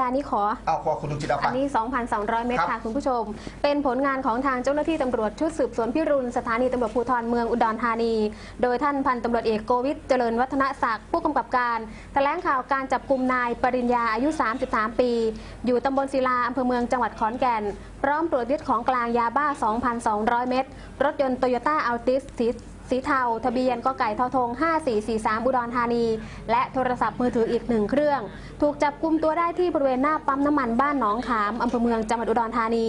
ยานี้ขอเอาขอคุณลุงจิตเอาอัไปนนี้ 2,200 เมตรครัค่ะบคุณผู้ชม เป็นผลงานของทางเจ้าหน้าที่ตำรวจชุดสืบสวนพิรุณสถานีตำรวจภูธรเมืองอุดรธานี โดยท่านพันตำรวจเอกโกวิทเจริญวัฒนศักดิ์ผู้กำกับการแถลงข่าวการจับกลุ่มนายปริญญาอายุ 33 ปี อยู่ตำบลศิลาอำเภอเมืองจังหวัดขอนแก่น พร้อมตรวจยึดของกลางยาบ้า 2,200 เม็ดรถยนต์โตโยต้าอัลติสสี สีเทาทะเบียนกไก่ทอทง 5443 อุดรธานี และโทรศัพท์มือถืออีกหนึ่งเครื่อง ถูกจับกลุ่มตัวได้ที่บริเวณหน้าปั๊มน้ำมันบ้านหนองขามอำเภอเมืองจังหวัดอุดรธานี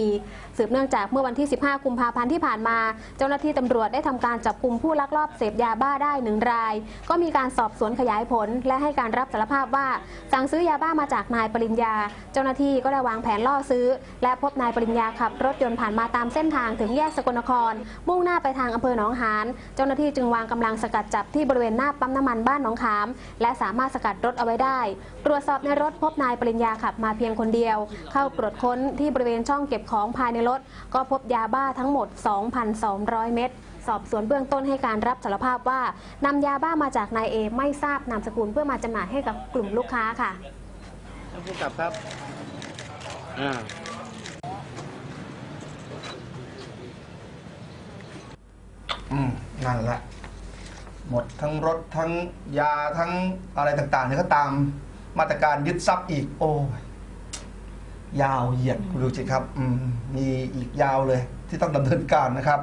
สืบเนื่องจากเมื่อวันที่ 15 กุมภาพันธ์ที่ผ่านมา เจ้าหน้าที่ตำรวจได้ทำการจับกลุ่มผู้ลักลอบเสพยาบ้าได้หนึ่งราย ก็มีการสอบสวนขยายผล และให้การรับสารภาพว่า สั่งซื้อยาบ้ามาจากนายปริญญา เจ้าหน้าที่ก็ได้วางแผนล่อซื้อ และพบนายปริญญาขับรถยนต์ผ่านมาตามเส้นทางถึงแยกสกลนคร มุ่งหน้าไปทางอำเภอหนองหานเจ้าาหน้าที่จึงวางกำลังสกัดจับที่บริเวณหน้าปั๊มน้ำมันบ้านหนองขาม และสามารถสกัดรถเอาไว้ได้ ตรวจสอบในรถพบนายปริญญาขับมาเพียงคนเดียว เข้าตรวจค้นที่บริเวณช่องเก็บของภายในรถ ก็พบยาบ้าทั้งหมด 2,200 เม็ดสอบสวนเบื้องต้นให้การรับสารภาพว่านำยาบ้ามาจากนายเอไม่ทราบนามสกุลเพื่อมาจำหน่ายให้กับกลุ่มลูกค้าค่ะท่านผู้กับครับอ่า อืมนั่นแหละ หมดทั้งรถทั้งยาทั้งอะไรต่างๆเนี่ยก็ตามมาตรการยึดทรัพย์อีก โอ้ยยาวเหยียดคุณดูจิครับ อืมมีอีกยาวเลย ที่ต้องดำเนินการนะครับ